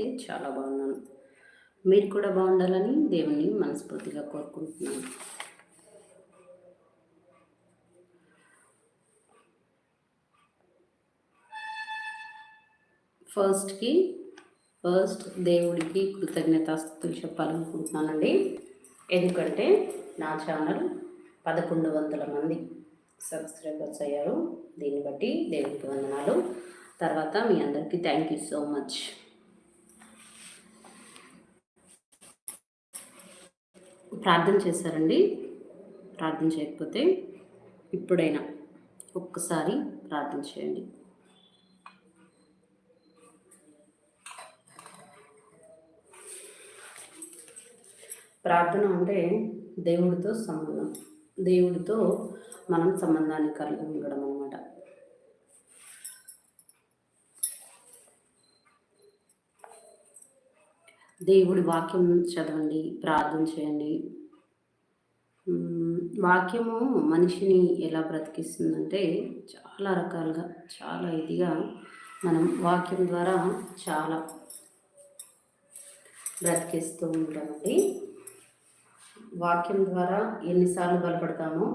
నేనైతే చాలా బాగున్నాను. మీరు కూడా బాగుండాలని దేవుని మనస్ఫూర్తిగా కోరుకుంటున్నాను. ఫస్ట్కి ఫస్ట్ దేవుడికి కృతజ్ఞతాస్తుతులు చెప్పాలనుకుంటున్నానండి. ఎందుకంటే నా ఛానల్ పదకొండు వందల మంది సబ్స్క్రైబర్స్ అయ్యారు. దీన్ని బట్టి దేవుడికి వందనాలు. తర్వాత మీ అందరికీ థ్యాంక్ యూ సో మచ్ ప్రార్థన చేశారండి. ప్రార్థన చేయకపోతే ఇప్పుడైనా ఒక్కసారి ప్రార్థన చేయండి. ప్రార్థన అంటే దేవుడితో సంబంధం. దేవుడితో మనం సంబంధాన్ని కలిగి ఉండడం అనమాట దేవుడి వాక్యం చదవండి ప్రార్థన చేయండి. వాక్యము మనిషిని ఎలా బ్రతికిస్తుందంటే చాలా రకాలుగా చాలా ఇదిగా మనం వాక్యం ద్వారా చాలా బ్రతికిస్తూ ఉంటామండి. వాక్యం ద్వారా ఎన్నిసార్లు బలపడతామో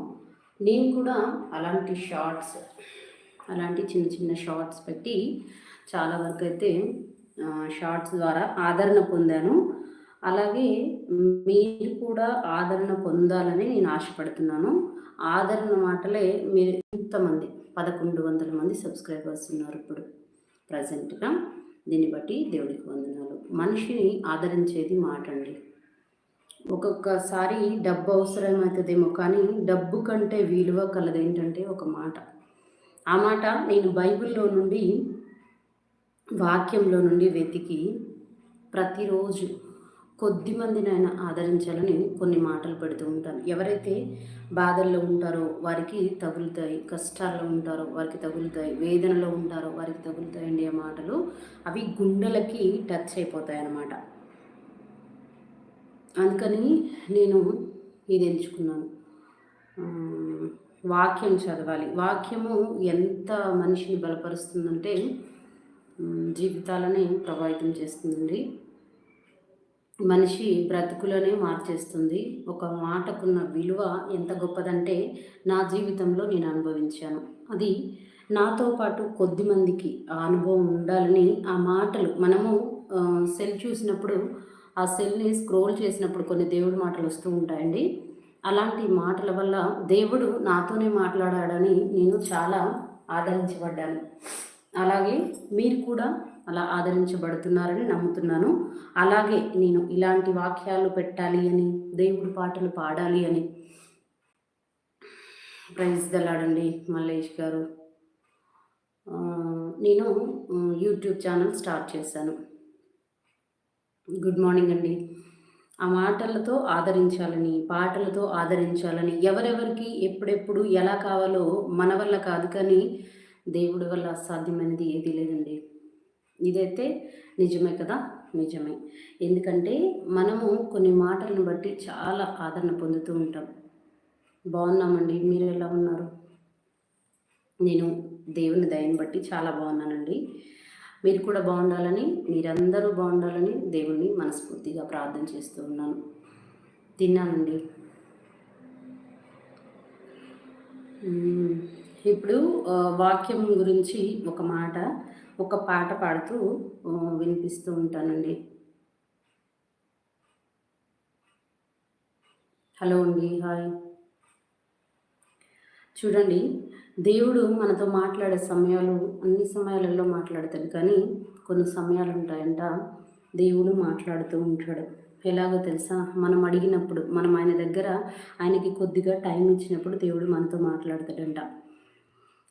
నేను కూడా అలాంటి షార్ట్స్ అలాంటి చిన్న చిన్న షార్ట్స్ పెట్టి చాలా వరకు అయితే షార్ట్స్ ద్వారా ఆదరణ పొందాను. అలాగే మీరు కూడా ఆదరణ పొందాలని నేను ఆశపడుతున్నాను. ఆదరణ మాటలే మీరు ఇంతమంది పదకొండు వందల మంది సబ్స్క్రైబర్స్ ఉన్నారు ఇప్పుడు ప్రజెంట్గా. దీన్ని బట్టి దేవుడికి వందనాలు. మనిషిని ఆదరించేది మాట అండి ఒక్కొక్కసారి డబ్బు అవసరమవుతుందేమో కానీ డబ్బు కంటే విలువ కలదేంటంటే ఒక మాట. ఆ మాట నేను బైబిల్లో నుండి వాక్యంలో నుండి వెతికి ప్రతిరోజు కొద్ది మందినైనా ఆదరించాలని కొన్ని మాటలు పెడుతూ ఉంటాను. ఎవరైతే బాధల్లో ఉంటారో వారికి తగులుతాయి కష్టాల్లో ఉంటారో వారికి తగులుతాయి వేదనలో ఉంటారో వారికి తగులుతాయండి ఆ మాటలు అవి గుండెలకి టచ్ అయిపోతాయి అన్నమాట. అందుకని నేను ఇది ఎంచుకున్నాను. వాక్యం చదవాలి. వాక్యము ఎంత మనిషిని బలపరుస్తుందంటే జీవితాలని ప్రభావితం చేస్తుందండి? మనిషి బ్రతుకులనే మార్చేస్తుంది. ఒక మాటకున్న విలువ ఎంత గొప్పదంటే నా జీవితంలో నేను అనుభవించాను. అది నాతో పాటు కొద్ది మందికి ఆ అనుభవం ఉండాలని ఆ మాటలు మనము సెల్ చూసినప్పుడు ఆ సెల్ని స్క్రోల్ చేసినప్పుడు కొన్ని దేవుడి మాటలు వస్తూ ఉంటాయండి. అలాంటి మాటల వల్ల దేవుడు నాతోనే మాట్లాడాడని నేను చాలా ఆదరించబడ్డాను. అలాగే మీరు కూడా అలా ఆదరించబడుతున్నారని నమ్ముతున్నాను. అలాగే నేను ఇలాంటి వాక్యాలు పెట్టాలి అని దేవుడి పాటలు పాడాలి అని. ప్రైజ్ దలాడండి మల్లేష్ గారు. నేను యూట్యూబ్ ఛానల్ స్టార్ట్ చేశాను. గుడ్ మార్నింగ్ అండి. ఆ మాటలతో ఆదరించాలని పాటలతో ఆదరించాలని ఎవరెవరికి ఎప్పుడెప్పుడు ఎలా కావాలో మన వల్ల కాదు కానీ దేవుడి వల్ల అసాధ్యమైనది ఏదీ లేదండి. ఇదైతే నిజమే కదా? నిజమే. ఎందుకంటే మనము కొన్ని మాటలను బట్టి చాలా ఆదరణ పొందుతూ ఉంటాం. బాగున్నామండి. మీరు ఎలా ఉన్నారు? నేను దేవుని దయని బట్టి చాలా బాగున్నానండి. మీరు కూడా బాగుండాలని మీరందరూ బాగుండాలని దేవుణ్ణి మనస్ఫూర్తిగా ప్రార్థన చేస్తూ ఉన్నాను. తిన్నానండి. ఇప్పుడు వాక్యం గురించి ఒక మాట ఒక పాట పాడుతూ వినిపిస్తూ ఉంటానండి. హలో అండి హాయ్. చూడండి దేవుడు మనతో మాట్లాడే సమయాలు అన్ని సమయాలలో మాట్లాడతాడు. కానీ కొన్ని సమయాలు ఉంటాయంట దేవుడు మాట్లాడుతూ ఉంటాడు. ఎలాగో తెలుసా? మనం అడిగినప్పుడు మనం ఆయన దగ్గర ఆయనకి కొద్దిగా టైం ఇచ్చినప్పుడు దేవుడు మనతో మాట్లాడతాడంట.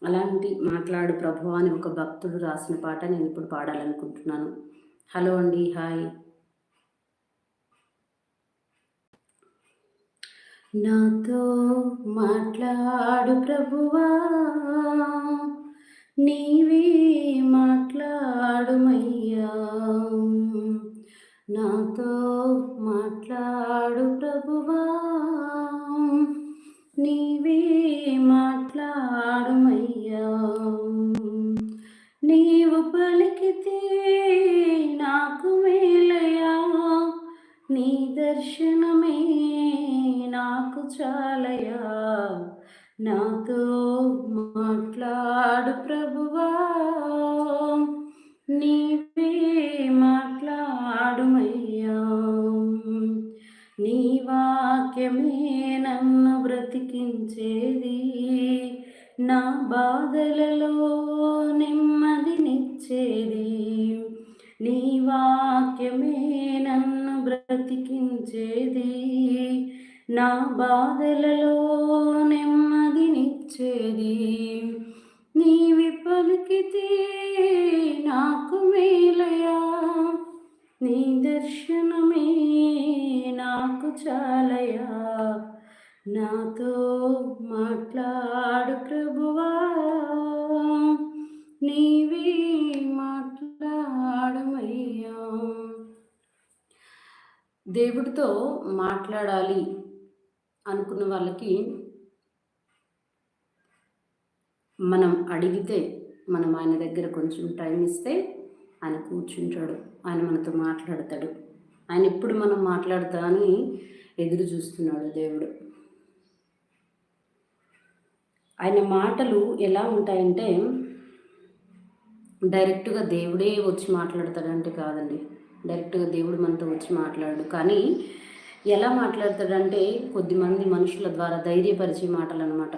అలాంటి మాట్లాడు ప్రభు అని ఒక భక్తుడు రాసిన పాట నేను ఇప్పుడు పాడాలనుకుంటున్నాను. హలో అండి హాయ్. నాతో మాట్లాడు ప్రభువా నీవే మాట్లాడుమయ్యా. నాతో మాట్లాడు ప్రభువా నీవే మాట్లాడుమయ్యా. దర్శనమే నాకు చాలయా? నాతో మాట్లాడు ప్రభువా. నీవే మాట్లాడుమయ్యా. నీ వాక్యమే నన్ను బ్రతికించేది. నా బాధలలో నెమ్మదినిచ్చేది బాధలలో నెమ్మదినిచ్చేది నీవి పలికితే నాకు మేలయా? నీ దర్శనమే నాకు చాలయా? నాతో మాట్లాడు ప్రభువా. నీవే మాట్లాడమయ్యా. దేవుడితో మాట్లాడాలి. అనుకున్న వాళ్ళకి మనం అడిగితే మనం ఆయన దగ్గర కొంచెం టైం ఇస్తే ఆయన కూర్చుంటాడు ఆయన మనతో మాట్లాడతాడు. ఆయన ఎప్పుడు మనం మాట్లాడతా అని ఎదురు చూస్తున్నాడు దేవుడు. ఆయన మాటలు ఎలా ఉంటాయంటే డైరెక్ట్గా దేవుడే వచ్చి మాట్లాడతాడంటే కాదండి. డైరెక్ట్గా దేవుడు మనతో వచ్చి మాట్లాడు. కానీ ఎలా మాట్లాడతాడంటే కొద్దిమంది మనుషుల ద్వారా ధైర్యపరిచే మాటలు అనమాట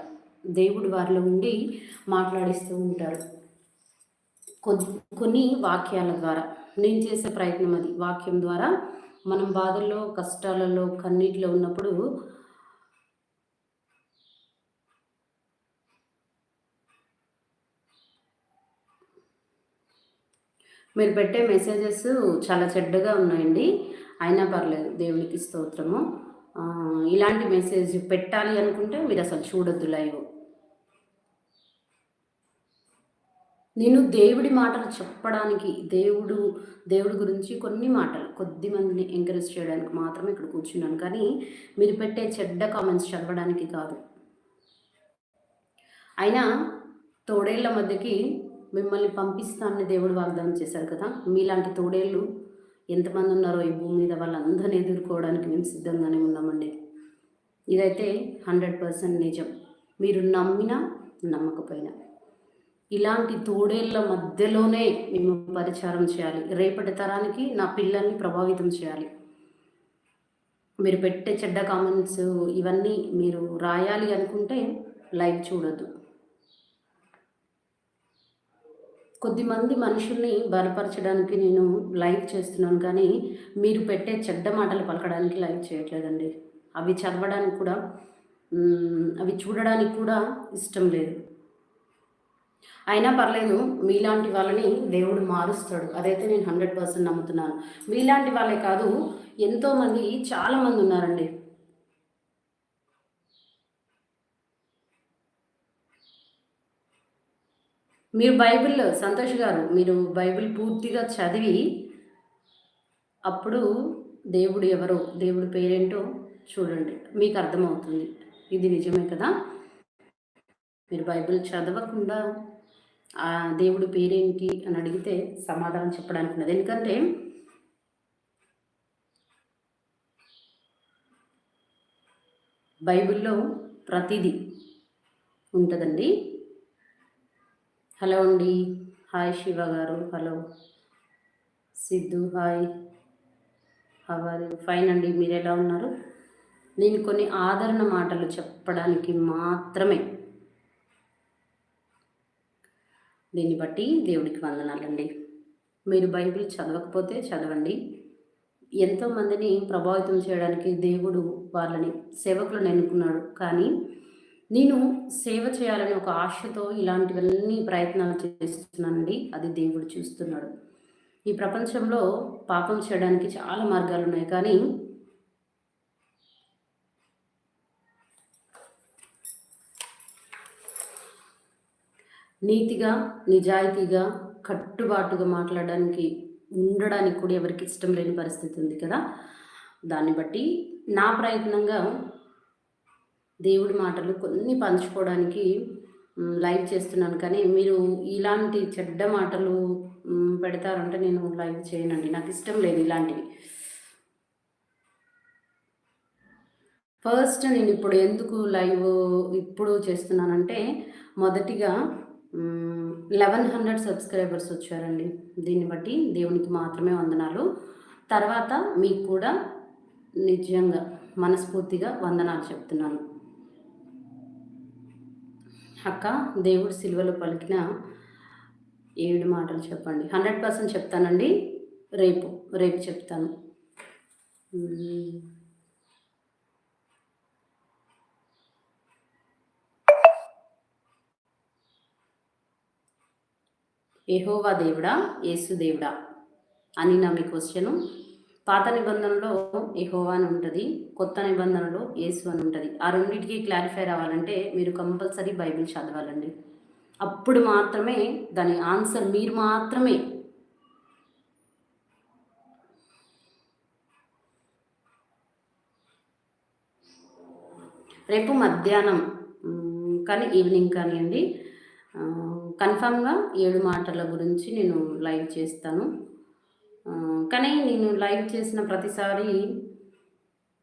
దేవుడు వారిలో ఉండి మాట్లాడిస్తూ ఉంటాడు. కొన్ని వాక్యాల ద్వారా. నేను చేసే ప్రయత్నం అది. వాక్యం ద్వారా మనం బాధల్లో కష్టాలలో కన్నీటిలో ఉన్నప్పుడు మీరు పెట్టే మెసేజెస్ చాలా చెడ్డగా ఉన్నాయండి. అయినా పర్లేదు దేవునికి స్తోత్రము. ఇలాంటి మెసేజ్ పెట్టాలి అనుకుంటే మీరు అసలు చూడొద్దు లైవ్. నేను దేవుడి మాటలు చెప్పడానికి దేవుడు దేవుడి గురించి కొన్ని మాటలు కొద్ది మందిని ఎంకరేజ్ చేయడానికి మాత్రమే ఇక్కడ కూర్చున్నాను. కానీ మీరు పెట్టే చెడ్డ కామెంట్స్ చదవడానికి కాదు. అయినా తోడేళ్ళ మధ్యకి మిమ్మల్ని పంపిస్తానని దేవుడు వాగ్దానం చేశారు కదా మీలాంటి తోడేళ్ళు ఎంతమంది ఉన్నారో ఈ భూమి మీద వాళ్ళందరినీ ఎదుర్కోవడానికి మేము సిద్ధంగానే ఉన్నామండి. ఇదైతే హండ్రెడ్ పర్సెంట్ నిజం. మీరు నమ్మినా నమ్మకపోయినా. ఇలాంటి తోడేళ్ళ మధ్యలోనే మేము పరిచారం చేయాలి. రేపటి తరానికి నా పిల్లల్ని ప్రభావితం చేయాలి. మీరు పెట్టే చెడ్డ కామెంట్స్ ఇవన్నీ మీరు రాయాలి అనుకుంటే లైవ్ చూడొద్దు. కొద్దిమంది మనుషుల్ని బలపరచడానికి నేను లైవ్ చేస్తున్నాను కానీ మీరు పెట్టే చెడ్డ మాటలు పలకడానికి లైవ్ చేయట్లేదండి. అవి చదవడానికి కూడా అవి చూడడానికి కూడా ఇష్టం లేదు. అయినా పర్లేదు మీలాంటి వాళ్ళని దేవుడు మారుస్తాడు. అదైతే నేను హండ్రెడ్ పర్సెంట్ నమ్ముతున్నాను. మీలాంటి వాళ్ళే కాదు ఎంతోమంది చాలామంది ఉన్నారండి. మీరు బైబిల్లో సంతోష్ గారు మీరు బైబిల్ పూర్తిగా చదివి అప్పుడు దేవుడు ఎవరో దేవుడు పేరేంటో చూడండి. మీకు అర్థమవుతుంది. ఇది నిజమే కదా? మీరు బైబిల్ చదవకుండా ఆ దేవుడు పేరేంటి అని అడిగితే సమాధానం చెప్పడానికి ఉన్నది ఎందుకంటే బైబిల్లో ప్రతిదీ ఉంటుందండి. హలో అండి. హాయ్ శివ గారు. హలో. సిద్ధు హాయ్. హవారు ఫైన్ అండి. మీరు ఎలా ఉన్నారు? నేను కొన్ని ఆదరణ మాటలు చెప్పడానికి మాత్రమే. దీన్ని బట్టి దేవుడికి వందనాలండి. మీరు బైబిల్ చదవకపోతే చదవండి. ఎంతోమందిని ప్రభావితం చేయడానికి దేవుడు వాళ్ళని సేవకులను ఎన్నుకున్నాడు. కానీ నేను సేవ చేయాలని ఒక ఆశతో ఇలాంటివన్నీ ప్రయత్నాలు చేస్తున్నానండి. అది దేవుడు చూస్తున్నాడు. ఈ ప్రపంచంలో పాపం చేయడానికి చాలా మార్గాలు ఉన్నాయి కానీ నీతిగా నిజాయితీగా కట్టుబాటుగా మాట్లాడడానికి ఉండడానికి కూడా ఎవరికి ఇష్టం లేని పరిస్థితి ఉంది కదా? దాన్ని బట్టి నా ప్రయత్నంగా దేవుడి మాటలు కొన్ని పంచుకోవడానికి లైవ్ చేస్తున్నాను. కానీ మీరు ఇలాంటి చెడ్డ మాటలు పెడతారంటే నేను లైవ్ చేయనండి. నాకు ఇష్టం లేదు ఇలాంటివి. ఫస్ట్ నేను ఇప్పుడు ఎందుకు లైవ్ ఇప్పుడు చేస్తున్నానంటే మొదటిగా లెవెన్ హండ్రెడ్ సబ్స్క్రైబర్స్ వచ్చారండి. దీన్ని బట్టి దేవునికి మాత్రమే వందనాలు. తర్వాత మీకు కూడా నిజంగా మనస్ఫూర్తిగా వందనాలు చెప్తున్నాను. అక్క దేవుడు సిల్వలో పలికిన ఏడు మాటలు చెప్పండి. హండ్రెడ్ పర్సెంట్ చెప్తానండి. రేపు రేపు చెప్తాను. ఏహోవా దేవుడా యేసు దేవుడా అని నా మీ క్వశ్చను పాత నిబంధనలో ఎహోవా అని ఉంటుంది కొత్త నిబంధనలో యేసు అని ఉంటుంది. ఆ రెండింటికి క్లారిఫై రావాలంటే మీరు కంపల్సరీ బైబిల్ చదవాలండి. అప్పుడు మాత్రమే దాని ఆన్సర్ మీరు మాత్రమే. రేపు మధ్యాహ్నం కానీ ఈవినింగ్ కానివ్వండి. కన్ఫామ్గా ఏడు మాటల గురించి నేను లైవ్ చేస్తాను. కానీ నేను లైవ్ చేసిన ప్రతిసారి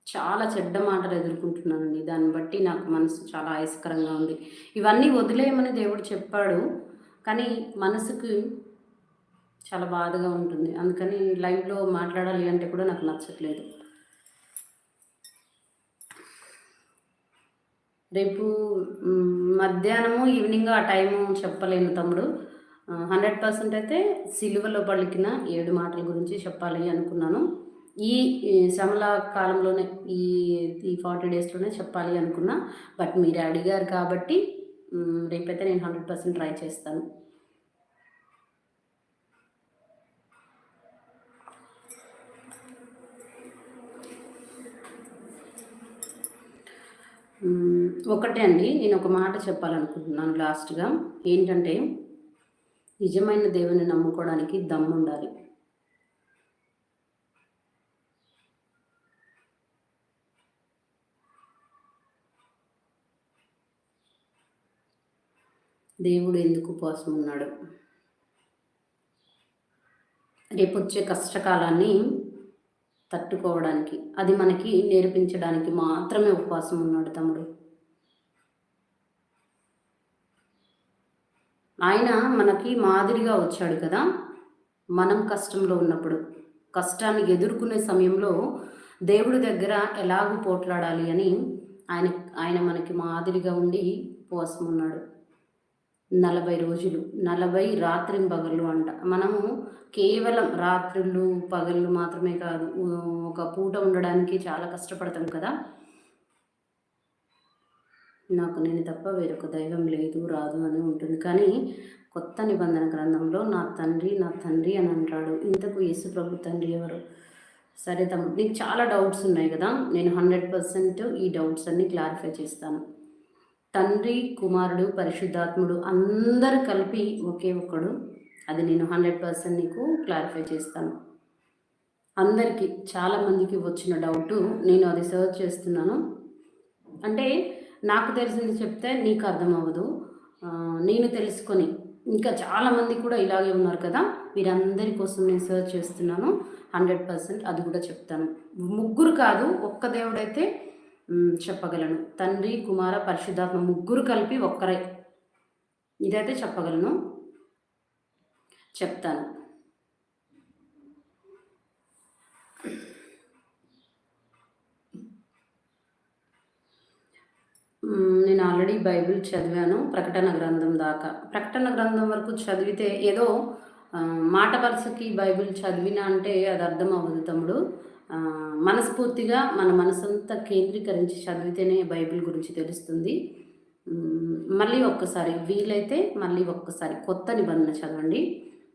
చాలా చెడ్డ మాటలు ఎదుర్కొంటున్నానండి. దాన్ని బట్టి నాకు మనసు చాలా ఆయస్కరంగా ఉంది. ఇవన్నీ వదిలేయమని దేవుడు చెప్పాడు. కానీ మనసుకు చాలా బాధగా ఉంటుంది. అందుకని లైవ్లో మాట్లాడాలి అంటే కూడా నాకు నచ్చట్లేదు. రేపు మధ్యాహ్నము ఈవినింగ్ ఆ టైము చెప్పలేను తమ్ముడు. హండ్రెడ్ పర్సెంట్ అయితే సిలువలో పలికిన ఏడు మాటల గురించి చెప్పాలి అనుకున్నాను. ఈ శ్రమల కాలంలోనే ఈ ఈ ఫార్టీ డేస్లోనే చెప్పాలి అనుకున్నా. బట్ మీరు అడిగారు కాబట్టి రేపైతే నేను హండ్రెడ్ పర్సెంట్ ట్రై చేస్తాను. ఒకటే అండి. నేను ఒక మాట చెప్పాలనుకుంటున్నాను లాస్ట్గా. ఏంటంటే నిజమైన దేవుని నమ్ముకోవడానికి దమ్ముండాలి. దేవుడు ఎందుకు ఉపవాసం ఉన్నాడు? రేపు వచ్చే కష్టకాలాన్ని తట్టుకోవడానికి అది మనకి నేర్పించడానికి మాత్రమే ఉపవాసం ఉన్నాడు తమ్ముడు. ఆయన మనకి మాదిరిగా వచ్చాడు కదా. మనం కష్టంలో ఉన్నప్పుడు కష్టాన్ని ఎదుర్కొనే సమయంలో దేవుడి దగ్గర ఎలాగూ పోట్లాడాలి అని ఆయన ఆయన మనకి మాదిరిగా ఉండి ఉపవాసం ఉన్నాడు. నలభై రోజులు నలభై రాత్రి పగళ్ళు అంట. మనము కేవలం రాత్రులు పగళ్ళు మాత్రమే కాదు ఒక పూట ఉండడానికి చాలా కష్టపడతాం కదా. నాకు నేను తప్ప వేరొక దైవం లేదు రాదు అని ఉంటుంది. కానీ కొత్త నిబంధన గ్రంథంలో నా తండ్రి నా తండ్రి అని అంటాడు. ఇంతకు యేసు ప్రభు తండ్రి ఎవరు? సరే తమ్ముడు నీకు చాలా డౌట్స్ ఉన్నాయి కదా? నేను హండ్రెడ్ పర్సెంట్ ఈ డౌట్స్ అన్ని క్లారిఫై చేస్తాను. తండ్రి కుమారుడు పరిశుద్ధాత్ముడు అందరు కలిపి ఒకే ఒక్కడు అది నేను హండ్రెడ్ పర్సెంట్ నీకు క్లారిఫై చేస్తాను. అందరికీ చాలామందికి వచ్చిన డౌటు నేను అది సర్చ్ చేస్తున్నాను. అంటే నాకు తెలిసింది చెప్తే నీకు అర్థం అవ్వదు నేను తెలుసుకొని. ఇంకా చాలామంది కూడా ఇలాగే ఉన్నారు కదా. వీరందరి కోసం నేను సర్చ్ చేస్తున్నాను. హండ్రెడ్ పర్సెంట్ అది కూడా చెప్తాను. ముగ్గురు కాదు ఒక్క దేవుడైతే చెప్పగలను. తండ్రి కుమార పరిశుద్ధాత్మ ముగ్గురు కలిపి ఒక్కరే. ఇదైతే చెప్పగలను. చెప్తాను నేను ఆల్రెడీ బైబిల్ చదివాను ప్రకటన గ్రంథం దాకా. ప్రకటన గ్రంథం వరకు చదివితే ఏదో మాట వరుసకి బైబిల్ చదివినా అంటే అది అర్థం అవ్వదు తమ్ముడు మనస్ఫూర్తిగా మన మనసంతా కేంద్రీకరించి చదివితేనే బైబిల్ గురించి తెలుస్తుంది. మళ్ళీ ఒక్కసారి వీలైతే మళ్ళీ ఒక్కసారి కొత్త నిబంధన చదవండి.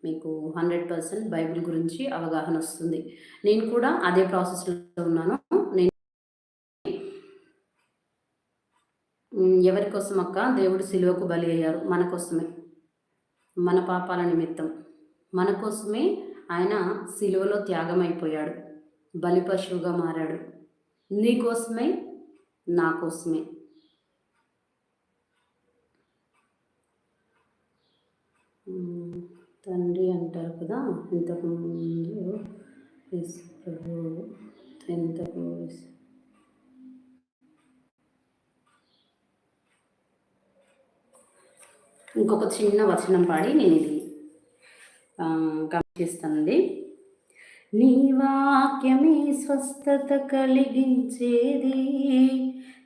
మీకు హండ్రెడ్ పర్సెంట్ బైబిల్ గురించి అవగాహన వస్తుంది. నేను కూడా అదే ప్రాసెస్లో ఉన్నాను నేను ఎవరి కోసం అక్క? దేవుడు సిలువకు బలి అయ్యారు. మన కోసమే. మన పాపాల నిమిత్తం. మన కోసమే ఆయన సిలువలో త్యాగం అయిపోయాడు బలి పశువుగా మారాడు. నీ కోసమే నా కోసమే. తండ్రి అంటారు కదా ఇంతకు ముందు ఇంతకు ఇంకొక చిన్న వచనం పాడి నేను ఇది గమనిస్తానండి. నీ వాక్యమే స్వస్థత కలిగించేది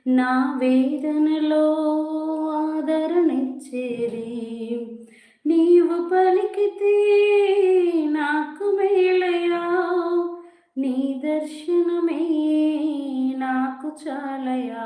నా వేదనలో ఆదరణిచ్చేది నీవు పలికితే నాకు మేలయా నీ దర్శనమే నాకు చాలయా.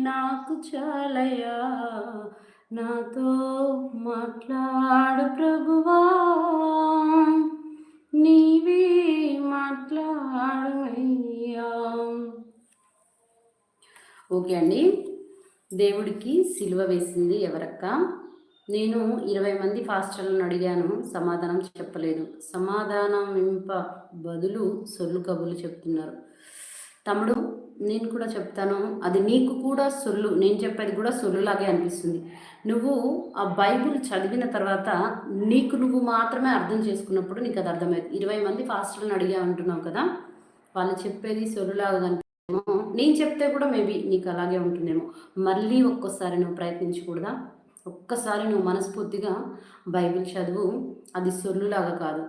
నాకు చాలయా నాతో మాట్లాడు ప్రభువా. నీవే మాట్లాడమయ్యా. ఓకే అండి. దేవుడికి సిలువ వేసింది ఎవరక్క? నేను ఇరవై మంది ఫాస్టర్లను అడిగాను. సమాధానం చెప్పలేదు. సమాధానం ఇంప బదులు సొల్లు కబులు చెప్తున్నారు. తమ్ముడు నేను కూడా చెప్తాను. అది నీకు కూడా సొల్లు. నేను చెప్పేది కూడా సొల్లులాగే అనిపిస్తుంది. నువ్వు ఆ బైబుల్ చదివిన తర్వాత నీకు నువ్వు మాత్రమే అర్థం చేసుకున్నప్పుడు నీకు అది అర్థమవుతుంది ఇరవై మంది ఫాస్టర్లను అడిగా అంటున్నావు కదా? వాళ్ళు చెప్పేది సొల్లులాగా కనిపిస్తేమో నేను చెప్తే కూడా మేబీ నీకు అలాగే ఉంటుందేమో. మళ్ళీ ఒక్కోసారి నువ్వు ప్రయత్నించకూడదా? ఒక్కసారి నువ్వు మనస్ఫూర్తిగా బైబిల్ చదువు. అది సొల్లులాగా కాదు.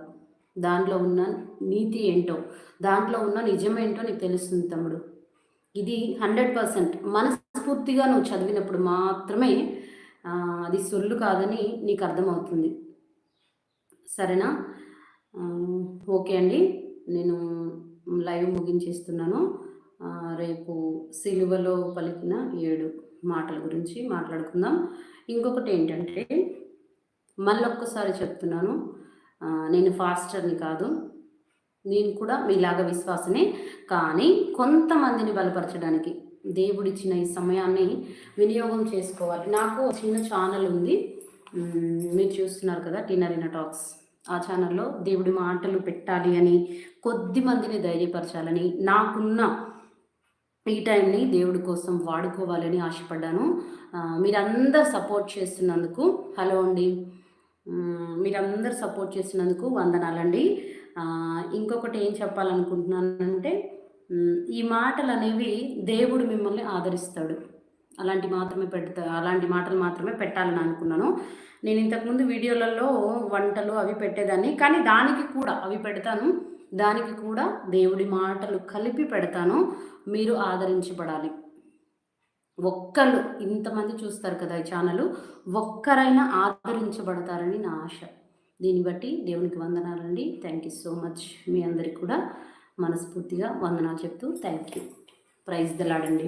దాంట్లో ఉన్న నీతి ఏంటో? దాంట్లో ఉన్న నిజమేంటో నీకు తెలుస్తుంది తమ్ముడు. ఇది హండ్రెడ్ పర్సెంట్ మనస్ఫూర్తిగా నువ్వు చదివినప్పుడు మాత్రమే అది సొల్లు కాదని నీకు అర్థమవుతుంది. సరేనా? ఓకే అండి. నేను లైవ్ ముగించేస్తున్నాను. రేపు సిలువలో పలికిన ఏడు మాటల గురించి మాట్లాడుకుందాం. ఇంకొకటి ఏంటంటే మళ్ళొక్కసారి చెప్తున్నాను. నేను ఫాస్టర్ని కాదు. నేను కూడా మీలాగా విశ్వాసనే కానీ కొంతమందిని బలపరచడానికి దేవుడిచ్చిన ఈ సమయాన్ని వినియోగం చేసుకోవాలి. నాకు చిన్న ఛానల్ ఉంది. మీరు చూస్తున్నారు కదా టీనరీనా టాక్స్ ఆ ఛానల్లో దేవుడి మాటలు పెట్టాలి అని కొద్ది మందిని ధైర్యపరచాలని నాకున్న ఈ టైంని దేవుడి కోసం వాడుకోవాలని ఆశపడ్డాను. మీరందరు సపోర్ట్ చేస్తున్నందుకు హలో అండి. మీరందరు సపోర్ట్ చేసినందుకు వందనాలండి. ఇంకొకటి ఏం చెప్పాలనుకుంటున్నానంటే ఈ మాటలు అనేవి దేవుడు మిమ్మల్ని ఆదరిస్తాడు. అలాంటి మాత్రమే పెడతా అలాంటి మాటలు మాత్రమే పెట్టాలని అనుకున్నాను. నేను ఇంతకుముందు వీడియోలలో వంటలు అవి పెట్టేదాన్ని కానీ దానికి కూడా అవి పెడతాను. దానికి కూడా దేవుడి మాటలు కలిపి పెడతాను. మీరు ఆదరించబడాలి. ఒక్కరు ఇంతమంది చూస్తారు కదా ఈ ఛానల్ ఒక్కరైనా ఆదరించబడతారని నా ఆశ. దీన్ని బట్టి దేవునికి వందనాలండి. థ్యాంక్ యూ సో మచ్ మీ అందరికి కూడా మనస్ఫూర్తిగా వందనాలు చెప్తూ థ్యాంక్ యూ ప్రైజ్ దలాడండి